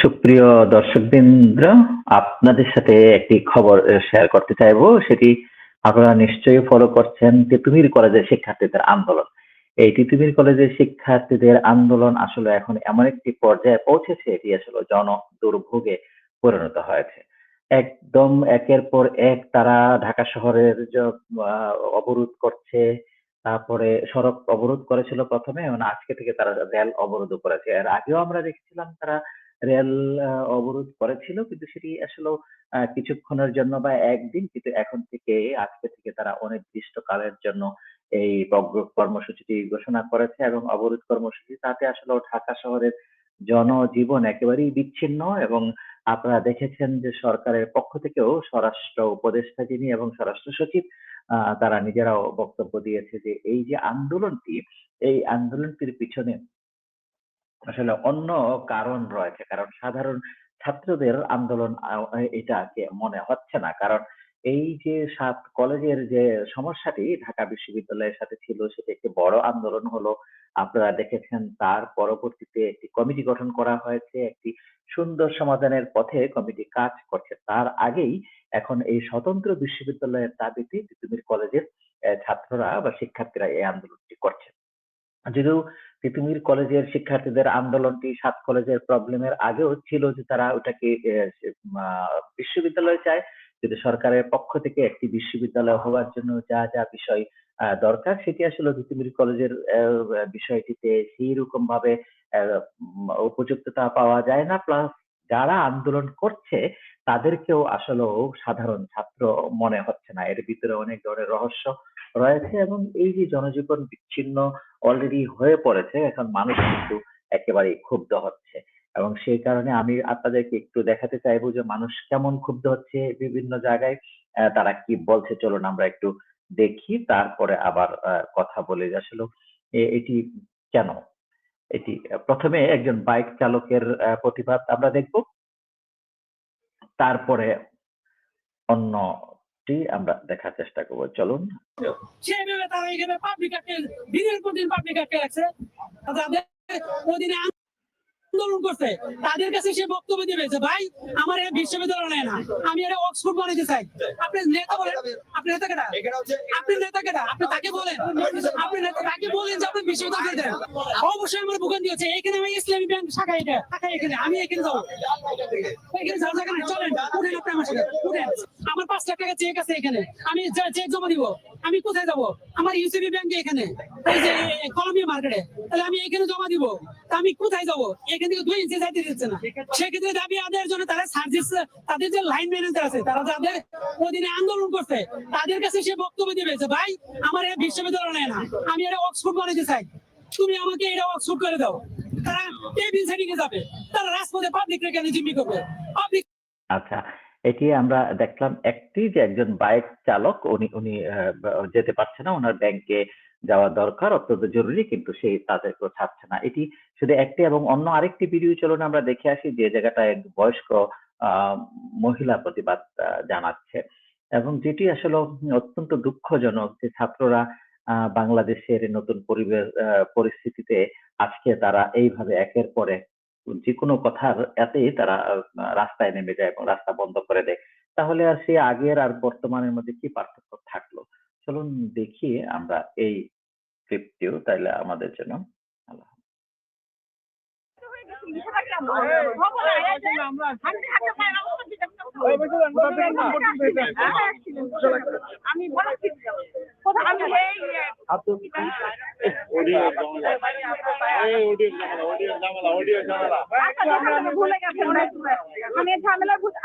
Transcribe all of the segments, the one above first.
সুপ্রিয় দর্শক দর্শকবৃন্দ, আপনাদের সাথে একটি খবর শেয়ার করতে চাইব। সেটি আপনারা নিশ্চয়ই ফলো করছেন তিতুমির কলেজের শিক্ষার্থীদের আন্দোলন। এই তিতুমির কলেজের শিক্ষার্থীদের আন্দোলন আসলে এখন এমন একটি পর্যায়ে পৌঁছেছে, এটি আসলে জন দুর্ভোগে পরিণত হয়েছে। একদম একের পর এক তারা ঢাকা শহরের অবরোধ করছে, তারপরে সড়ক অবরোধ করেছিল প্রথমে এবং আজকে থেকে তারা রেল অবরোধ করেছে। এর আগেও আমরা দেখেছিলাম তারা রেল অবরোধ করেছিল, কিন্তু সেটি আসলে কিছুক্ষণের জন্য বা একদিন, কিন্তু এখন থেকে, আজকে থেকে তারা অনির্দিষ্টকালের জন্য এই কর্মসূচিটি ঘোষণা করেছে এবং অবরোধ কর্মসূচি, তাতে আসলে ঢাকা শহরের জনজীবন একেবারেই বিচ্ছিন্ন এবং আপনারা দেখেছেন যে সরকারের পক্ষ থেকেও স্বরাষ্ট্র উপদেষ্টা যিনি এবং স্বরাষ্ট্র সচিব তারা নিজেরাও বক্তব্য দিয়েছে যে এই যে আন্দোলনটি, এই আন্দোলনটির পিছনে আসলে অন্য কারণ রয়েছে। কারণ সাধারণ ছাত্রদের আন্দোলন এটাকে মনে হচ্ছে না। কারণ এই যে সাত কলেজের যে সমস্যাটি ঢাকা বিশ্ববিদ্যালয়ের সাথে ছিল, সেটা একটি বড় আন্দোলন হলো। আপনারা দেখেছেন তার পরবর্তীতে একটি কমিটি গঠন করা হয়েছে। একটি সুন্দর সমাধানের পথে কমিটি কাজ করছে। তার আগেই এখন এই স্বতন্ত্র বিশ্ববিদ্যালয়ের দাবিতে তিতুমির কলেজের ছাত্ররা বা শিক্ষার্থীরা এই আন্দোলনটি করছে। যদিও তিতুমির কলেজের শিক্ষার্থীদের আন্দোলনটি সাত কলেজের প্রবলেমের আগেও ছিল যে তারা ওটাকে বিশ্ববিদ্যালয়ে চায়। কিন্তু সরকারের পক্ষ থেকে একটি বিশ্ববিদ্যালয় হওয়ার জন্য যা যা বিষয় দরকার সেটি আসলে তিতুমির কলেজের বিষয়টিতে সেই রকম ভাবে উপযুক্ততা পাওয়া যায় না। প্লাস যারা আন্দোলন করছে তাদেরকেও আসলেও সাধারণ ছাত্র মনে হচ্ছে না। এর ভিতরে অনেক ধরনের রহস্য রয়েছে এবং এই যে জনজীবন বিচ্ছিন্ন অলরেডি হয়ে পড়েছে, এখন মানুষ কিন্তু একেবারে ক্ষুব্ধ হচ্ছে। এবং সেই কারণে আমি আপনাদেরকে একটু দেখাতে চাইব যে মানুষ কেমন ক্ষুব্ধ হচ্ছে বিভিন্ন জায়গায়। তারা কি বলছে চলুন আমরা একটু দেখি, তারপরে আবার কথা বলি আসলে এটি কেন? এটি, প্রথমে একজন বাইক চালকের প্রতিবাদ আমরা দেখব। তারপরে অন্যটি আমরা দেখার চেষ্টা করব। চলুন। সেভাবে তারা দিনের আন্দোলন করছে। তাদের কাছে সে বক্তব্য দিবে যে ভাই আমার এই বিশ্ববিদ্যালয় নেয় না। আমি এটা অক্সফোর্ড বানাইতে চাই। আপনি নেতা বলেন আপনি নেতা কেটা আপনি নেতা কেটা আপনি তাকে বলেন। আপনি নেতা তাকে বলেন যে আপনি বিশ্ববিদ্যালয় দেন। অবশ্যই আমার দিয়েছে এখানে আমি ইসলামী ব্যাংক শাখা এটা শাখা এখানে আমি এখানে যাব। এখানে যাওয়ার জায়গা নাই চলেন উঠেন আপনি আমার সাথে উঠেন। আমার পাঁচ লাখ টাকা চেক আছে এখানে আমি চেক জমা দিব আমি কোথায় যাব? আমার ইউসিবি ব্যাংকে এখানে এই যে কলম্বিয়া মার্কেটে তাহলে আমি এখানে জমা দিব তা আমি কোথায় যাব? এখান থেকে দুই ইঞ্চি যাইতে দিচ্ছে না। সেক্ষেত্রে দাবি আদায়ের জন্য তারা সার্ভিস তাদের যে লাইন ম্যানেজার আছে তারা যাদের অধীনে আন্দোলন করছে তাদের কাছে সে বক্তব্য দিবে যে ভাই আমার এই বিশ্ববিদ্যালয় নেয় না আমি এটা অক্সফোর্ড বানাইতে চাই। তুমি আমাকে এটা অক্সফোর্ড করে দাও। তারা টেবিল সেটিং এ যাবে তারা রাজপথে পাবলিক রেখে জিম্মি করবে। পাবলিক আচ্ছা এটি আমরা দেখলাম একটি যে একজন বাইক চালক উনি উনি আহ, যেতে পারছে না ওনার ব্যাংকে যাওয়া দরকার, অত্যন্ত জরুরি, কিন্তু সেই তাদেরকে ছাড়ছে না। এটি শুধু একটি এবং অন্য আরেকটি ভিডিও চলুন আমরা দেখে আসি, যে জায়গাটায় এক বয়স্ক মহিলা প্রতিবাদ জানাচ্ছে। এবং যেটি আসলে অত্যন্ত দুঃখজনক যে ছাত্ররা বাংলাদেশের নতুন পরিবেশ পরিস্থিতিতে আজকে তারা এইভাবে একের পর যে কোনো কথার এতেই তারা রাস্তায় নেমে যায় এবং রাস্তা বন্ধ করে দেয়। তাহলে আর সে আগের আর বর্তমানের মধ্যে কি পার্থক্য থাকল? চলুন দেখি আমরা এই ক্লিপটিও তাইলে আমাদের জন্য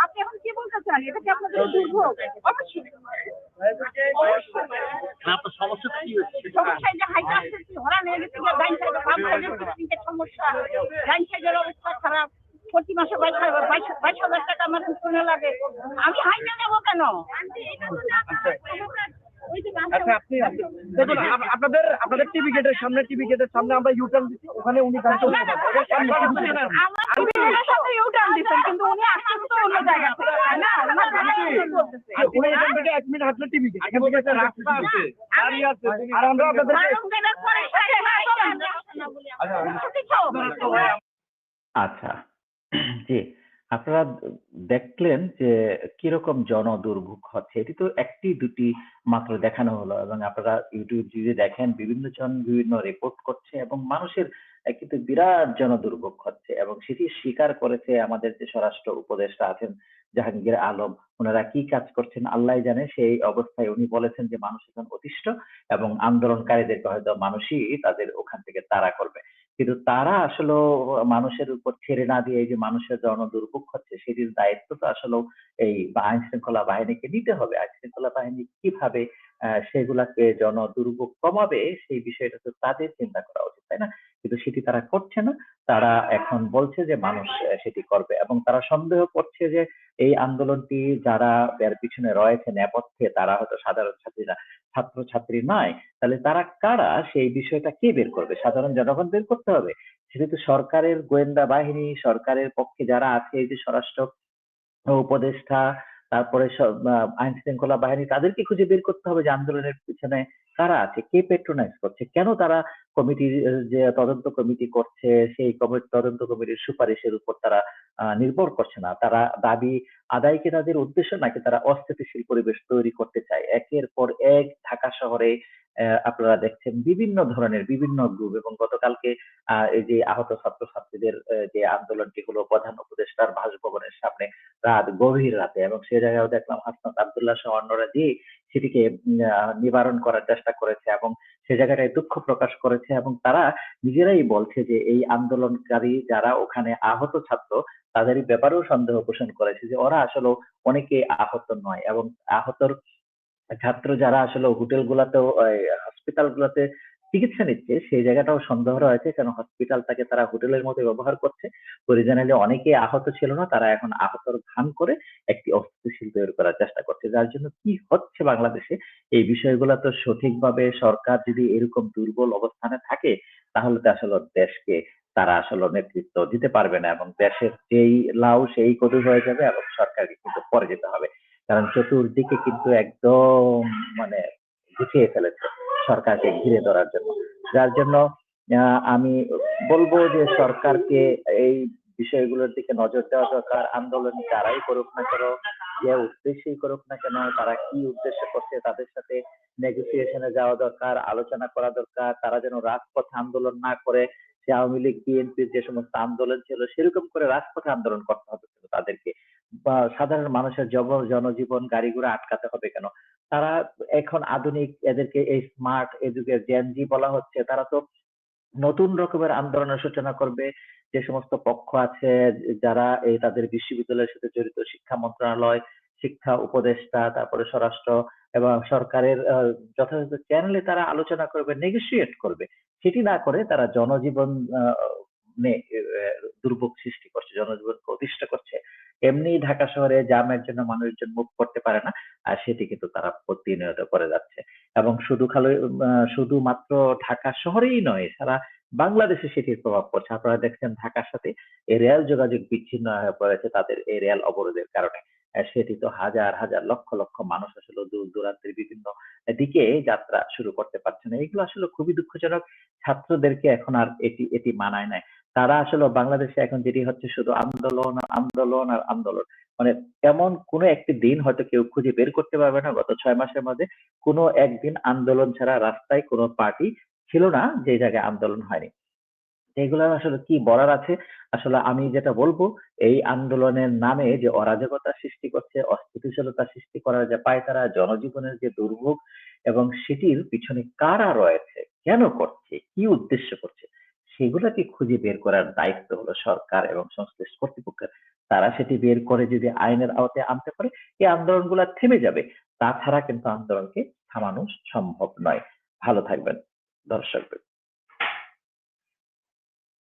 আপনি এখন কি বলতে চান? এটা কি আপনাদের দুর্ভোগ? অবশ্যই। সমস্যা সাইডে পিকনিকের সমস্যা ডাইন সাইডের অবস্থা খারাপ। প্রতি মাসে বাইশ হাজার টাকা আমার লাগে। আমি হাইটা নেব কেন? আচ্ছা আপনি দেখুন আপনাদের আপনাদের টিভি গেটের সামনে টিভি গেটের সামনে আমরা ইউটার্ন দিচ্ছি ওখানে উনি গাড়ি চলে যাবেন ওদের সামনে TV গেটের সামনে। আমার টিভির সাথে ইউটার্ন দিচ্ছেন কিন্তু উনি আসছেন তো অন্য জায়গা থেকে তাই না? ওনার জায়গায় ইউটার্ন করতেছে। আর আমরা যে হ্যাঁ, চলেন। আচ্ছা। জি, আপনারা দেখলেন যে কীরকম জনদুর্ভোগ হচ্ছে। এটি তো ১ টি ২ টি মাত্র দেখানো হলো এবং আপনারা YouTube যদি দেখেন বিভিন্ন জন বিভিন্ন রিপোর্ট করছে এবং মানুষের কিন্তু বিরাট জনদুর্ভোগ হচ্ছে এবং সেটি স্বীকার করেছে আমাদের যে স্বরাষ্ট্র উপদেষ্টা আছেন জাহাঙ্গীর আলম। উনারা কি কাজ করছেন আল্লাহ জানে। সেই অবস্থায় উনি বলেছেন যে মানুষ এখন অতিষ্ঠ এবং আন্দোলনকারীদেরকে হয়তো মানুষই তাদের ওখান থেকে তাড়া করবে। কিন্তু তারা আসলে মানুষের উপর ছেড়ে না দিয়ে এই যে মানুষের জনদুর্ভোগ হচ্ছে, সেটির দায়িত্ব তো আসলে এই বা আইনশৃঙ্খলা বাহিনীকে নিতে হবে। আইনশৃঙ্খলা বাহিনী কীভাবে সেগুলাকে জনদুর্ভোগ কমাবে সেই বিষয়টা তো তাদের চিন্তা করা উচিত, তাই না? কিন্তু সেটি তারা করছে না। তারা এখন বলছে যে মানুষ সেটি করবে এবং তারা সন্দেহ করছে যে এই আন্দোলনটি যারা এর পিছনে রয়েছে নেপথ্যে তারা হয়তো সাধারণ ছাত্রীরা ছাত্রছাত্রী নয়। তাহলে তারা কারা সেই বিষয়টা কে বের করবে? সাধারণ জনগণ বের করতে হবে? সেটা তো সরকারের গোয়েন্দা বাহিনী, সরকারের পক্ষে যারা আছে এই যে স্বরাষ্ট্র উপদেষ্টা, তারপরে সব আইন শৃঙ্খলা বাহিনী তাদেরকে খুঁজে বের করতে হবে যে আন্দোলনের পিছনে কারা আছে? কে প্যাট্রোনাইজ করছে? কেন তারা কমিটির যে তদন্ত কমিটি করছে, সেই কমি তদন্ত কমিটির সুপারিশের উপর তারা নির্ভর করছে না। তারা দাবি আদায় কি তাদের উদ্দেশ্য নাকি তারা অস্থিতিশীল পরিবেশ তৈরি করতে চায়? একের পর এক ঢাকা শহরে আপনারা দেখছেন বিভিন্ন ধরনের, বিভিন্ন গ্রুপ এবং গতকালকে এই যে আহত ছাত্রছাত্রীদের অ্যা যে আন্দোলনটি হলো প্রধান উপদেষ্টার বাসভবনের সামনে রাত গভীর রাতে এবং সে জায়গায় দেখলাম হাসনাত আব্দুল্লাহ সহ অন্যরা যেয়ে সেটিকে নিবারণ করার চেষ্টা করেছে এবং সে জায়গাটায় দুঃখ প্রকাশ করেছে এবং তারা নিজেরাই বলছে যে এই আন্দোলনকারী যারা ওখানে আহত ছাত্র তাদের ব্যাপারেও সন্দেহ পোষণ করেছে যে ওরা আসলে অনেকে আহত নয় এবং আহতর ছাত্র যারা আসলে হোটেল গুলাতেও হসপিটাল গুলাতে চিকিৎসা নিচ্ছে, সেই জায়গাটাও সন্দেহ রয়েছে কারণ হসপিটালটাকে তারা হোটেলের মতো ব্যবহার করছে। অরিজিনালি অনেকেই আহত ছিল না। তারা এখন আহতর ভান করে একটি অস্থিতিশীল তৈরি করার চেষ্টা করছে। যার জন্য কি হচ্ছে বাংলাদেশে এই বিষয়গুলা তো সঠিকভাবে সরকার যদি এরকম দুর্বল অবস্থানে থাকে, তাহলে তো আসলে দেশকে তারা আসলে নেতৃত্ব দিতে পারবে না এবং দেশের যেই লাউ সেই কদু হয়ে যাবে এবং সরকারকে কিন্তু পরে যেতে হবে। কারণ চতুর্দিকে কিন্তু একদম মানে গুছিয়ে ফেলেছে সরকারকে ঘিরে ধরার জন্য। যার জন্য আমি বলব যে সরকারকে এই বিষয়গুলোর দিকে নজর দেওয়া দরকার। আন্দোলন যারাই করুক না কেন, যে উদ্দেশ্যেই করুক না কেন, তারা কি উদ্দেশ্যে করছে তাদের সাথে নেগোসিয়েশন যাওয়া দরকার, আলোচনা করা দরকার। তারা যেন রাজপথে আন্দোলন না করে সে আওয়ামী লীগ, বিএনপির যে সমস্ত আন্দোলন ছিল সেরকম করে রাজপথে আন্দোলন করতে হবে তাদেরকে। বা সাধারণ মানুষের জব জনজীবন গাড়ি-ঘোড়া আটকাতে হবে কেন? তারা এখন আধুনিক এদেরকে এই স্মার্ট এ যুগের জেন বলা হচ্ছে তারা তো নতুন রকমের আন্দোলনের সূচনা করবে। যে সমস্ত পক্ষ আছে যারা এই তাদের বিশ্ববিদ্যালয়ের সাথে জড়িত শিক্ষা মন্ত্রণালয়, শিক্ষা উপদেষ্টা, তারপরে স্বরাষ্ট্র এবং সরকারের যথাযথ চ্যানেলে তারা আলোচনা করবে, নেগোশিয়েট করবে। সেটি না করে তারা জনজীবন দুর্ভোগ সৃষ্টি করছে, জনজীবনকে অতিষ্ঠ করছে। এমনি ঢাকা শহরে জ্যামের জন্য মানুষজন মুভ করতে পারে না। আর সেটি কিন্তু তারা প্রতিনিয়ত করে যাচ্ছে। এবং শুধু খালি শুধুমাত্র ঢাকা শহরেই নয়, সারা বাংলাদেশে সেটির প্রভাব পড়ছে। আপনারা দেখছেন ঢাকার সাথে এই রেল যোগাযোগ বিচ্ছিন্ন হয়ে পড়েছে তাদের এই রেল অবরোধের কারণে। সেটি তো হাজার, হাজার লক্ষ, লক্ষ মানুষ আসলে দূর-দূরান্তের বিভিন্ন দিকে যাত্রা শুরু করতে পারছে না। এগুলো আসলে খুবই দুঃখজনক। ছাত্রদেরকে এখন আর এটি এটি মানায় নাই। তারা আসলে বাংলাদেশে এখন যেটি হচ্ছে শুধু আন্দোলন, আন্দোলন আর আন্দোলন। মানে এমন কোনো একটি দিন হয়তো কেউ খুঁজে বের করতে পারবে না গত ছয় মাসের মধ্যে কোনো একদিন আন্দোলন ছাড়া রাস্তায় কোনো পার্টি ছিল না যে জায়গায় আন্দোলন হয়নি। এগুলা আসলে কি বলার আছে? আসলে আমি যেটা বলব এই আন্দোলনের নামে যে অরাজকতা সৃষ্টি করছে, অস্থিতিশীলতা সৃষ্টি করার যে পায়তারা, জনজীবনের যে দুর্ভোগ এবং সেটির পিছনে কারা রয়েছে, কেন করছে, কি উদ্দেশ্য করছে সেগুলাকে খুঁজে বের করার দায়িত্ব হলো সরকার এবং সংশ্লিষ্ট কর্তৃপক্ষের। তারা সেটি বের করে যদি আইনের আওতায় আনতে পারে, এই আন্দোলন থেমে যাবে। তাছাড়া কিন্তু আন্দোলনকে থামানো সম্ভব নয়। ভালো থাকবেন দর্শকবৃন্দ।